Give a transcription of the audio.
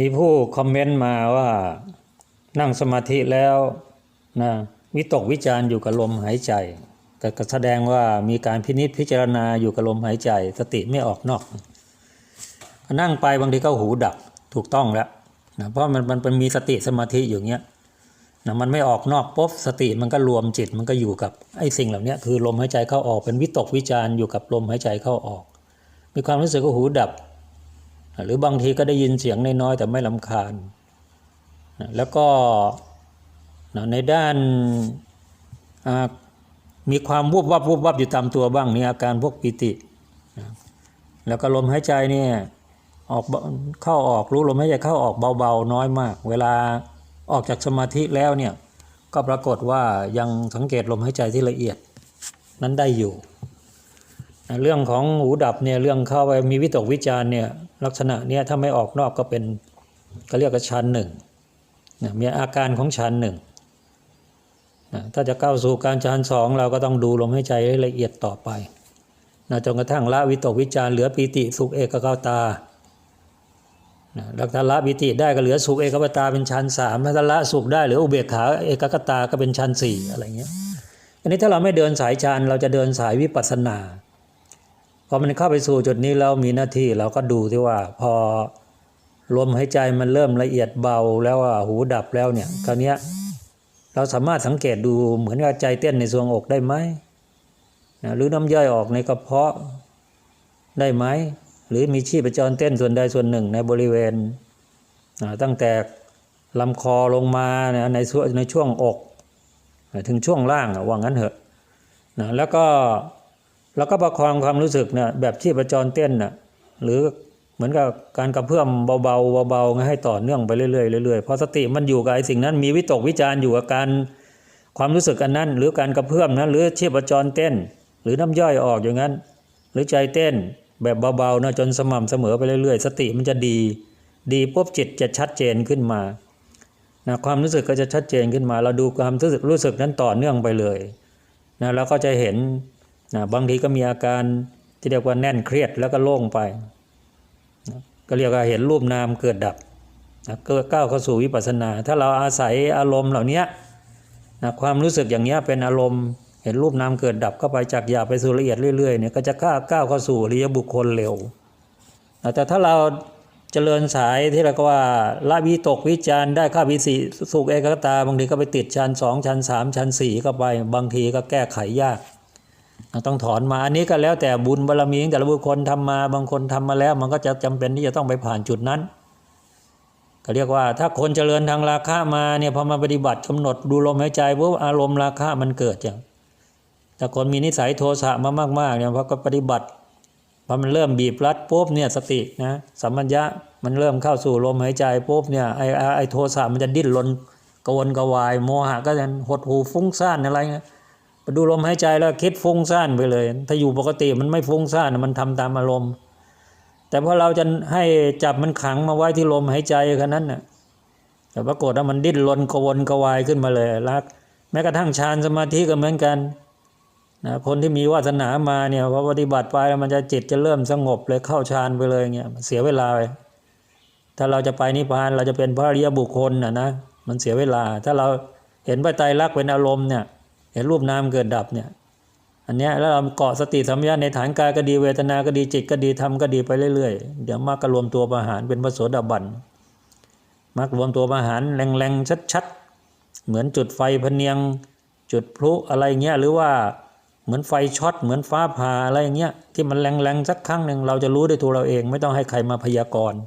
มีผู้คอมเมนต์มาว่านั่งสมาธิแล้วนะวิตกวิจารณ์อยู่กับลมหายใจก็ก็แสดงว่ามีการพินิษพิจารณาอยู่กับลมหายใจ สติไม่ออกนอก นั่งไปบางทีก็หูดับถูกต้องแล้วนะเพราะมันมันมันมีสติสมาธิอยู่เงี้ยนะมันไม่ออกนอกปุ๊บสติมันก็รวมจิตมันก็อยู่กับไอ้สิ่งเหล่านี้คือลมหายใจเข้าออกเป็นวิตกวิจารณ์อยู่กับลมหายใจเข้าออก มีความรู้สึกว่าหูดับ หรือบางทีก็ได้ยินเสียงน้อยๆแต่ไม่ลำคาญนะแล้วก็นะในด้านมีความวูบวับวูบวับอยู่ตามตัวบ้างนี่อาการพวกปิตินะแล้วก็ลมหายใจเนี่ยออกเข้าออกรู้ลมหายใจเข้าออกเบาๆน้อยมาก เวลาออกจากสมาธิแล้วเนี่ยก็ปรากฏว่ายังสังเกตลมหายใจที่ละเอียดนั้นได้อยู่ เรื่องของหูดับเนี่ยเรื่องเข้าไปมีวิตกวิจารเนี่ยลักษณะเนี่ยถ้าไม่ออกนอกก็เป็นก็เรียกว่าชั้นหนึ่งนะมีอาการของชั้นหนึ่งนะถ้าจะก้าวสู่การชั้นสองเราก็ต้องดูลมหายใจให้ละเอียดต่อไปนะจนกระทั่งละวิตกวิจารเหลือปีติสุขเอกกตานะล้วถ้าละปิติได้ก็เหลือสุขเอกกตาเป็นชั้นสามถ้าละสุขได้เหลืออุเบกขาเอกกตาก็เป็นชั้นสี่อะไรเงี้ยอันนี้ถ้าเราไม่เดินสายฌานเราจะเดินสายวิปัสสนา พอมันเข้าไปสู่จุดนี้แล้วมีหน้าที่เราก็ดูที่ว่าพอลมหายใจมันเริ่มละเอียดเบาแล้วอะหูดับแล้วเนี่ยคราวนี้เราสามารถสังเกตดูเหมือนกับใจเต้นในทรวงอกได้ไหมนะหรือน้ำย่อยออกในกระเพาะได้ไหมหรือมีชีพจรเต้นส่วนใดส่วนหนึ่งในบริเวณนะตั้งแต่ลำคอลงมานะในช่วงในช่วงอก ถึงช่วงล่างอะว่างั้นเถอะนะแล้วก็ แล้วก็ประคองความรู้สึกเนี่ยแบบชีพจรเต้นน่ะหรือเหมือนกับการกระเพื่อมเบาๆเบาๆให้ต่อเนื่องไปเรื่อยๆเรื่อยๆเพราะสติมันอยู่กับไอ้สิ่งนั้นมีวิตกวิจารณ์อยู่กับการความรู้สึกอันนั้น หรือการกระเพื่อมนั้นหรือชีพจรเต้น หรือน้ำย่อยออกอย่างนั้น หรือใจเต้นแบบเบาๆนะจนสม่ำเสมอไปเรื่อยๆ สติมันจะดี ดีปุ๊บจิตจะชัดเจนขึ้นมานะความรู้สึกก็จะชัดเจนขึ้นมา เราดูความรู้สึกรู้สึกนั้นต่อเนื่องไปเลยนะแล้วก็จะเห็น นะบางทีก็มีอาการที่เรียกว่าแน่นเครียดแล้วก็โล่งไปนะก็เรียกว่าเห็นรูปนามเกิดดับนะก็ก้าวเข้าสู่วิปัสสนา ถ้าเราอาศัยอารมณ์เหล่านี้นะความรู้สึกอย่างนี้เป็นอารมณ์ เห็นรูปนามเกิดดับเข้าไปจากหยาบไปสู่ละเอียดเรื่อยๆเนี่ยก็จะก้าวก้าวเข้าสู่อริยบุคคลเร็วนะแต่ถ้าเราเจริญสายที่เราก็ว่าละวิตกวิจารได้ข้าวิสีสุขเอกตา บางทีก็ไปติดชั้นสองชั้นสามชั้นสี่เข้าไป บางทีก็แก้ไขยาก ต้องถอนมาอันนี้ก็แล้วแต่บุญบารมีของแต่ละบุคคลทำมาบางคนทำมาแล้ว มันก็จะจำเป็นที่จะต้องไปผ่านจุดนั้น ก็เรียกว่า ถ้าคนเจริญทางราคะมาเนี่ยพอมาปฏิบัติกำหนดดูลมหายใจปุ๊บอารมณ์ราคะมันเกิดอย่างแต่คนมีนิสัยโทสะมามากๆเนี่ยพอก็ปฏิบัติพอมันเริ่มบีบรัดปุ๊บเนี่ยสตินะสัมมัญญะมันเริ่มเข้าสู่ลมหายใจปุ๊บเนี่ยไอไอไอโทสะมันจะดิ้นรนกวนกวาย โมหะก็จะหดหูฟุ้งซ่านอะไรเงี้ย ดูลมหายใจแล้วคิดฟุ้งซ่านไปเลย ถ้าอยู่ปกติมันไม่ฟุ้งซ่านมันทำตามอารมณ์ แต่พอเราจะให้จับมันขังมาไว้ที่ลมหายใจแค่นั้นน่ะแต่ปรากฏว่ามันดิ้นรนกวนกวายขึ้นมาเลยรักแม้กระทั่งฌานสมาธิก็เหมือนกันนะคนที่มีวาสนามาเนี่ยพอปฏิบัติไปแล้วมันจะจิตจะเริ่มสงบเลยเข้าฌานไปเลยเงี้ยเสียเวลาไปถ้าเราจะไปนิพพานเราจะเป็นพระอริยบุคคลน่ะนะมันเสียเวลา ถ้าเราเห็นพระไตรลักษณ์เป็นอารมณ์เนี่ย เห็นรูปนามเกิดดับเนี่ยอันเนี้ยแล้วเราเกาะสติสัมยาในฐานกายก็ดีเวทนาก็ดีจิตก็ดีธรรมก็ดีไปเรื่อยๆ เดี๋ยวมากก็รวมตัวประหารเป็นพระโสดาบันมากรวมตัวประหารแรงๆชัดๆ เหมือนจุดไฟพเนียง จุดพลุอะไรเงี้ยหรือว่าเหมือนไฟช็อตเหมือนฟ้าผ่าอะไรเงี้ยที่มันแรงๆสักครั้งหนึ่งเราจะรู้ด้วยตัวเราเอง ไม่ต้องให้ใครมาพยากรณ์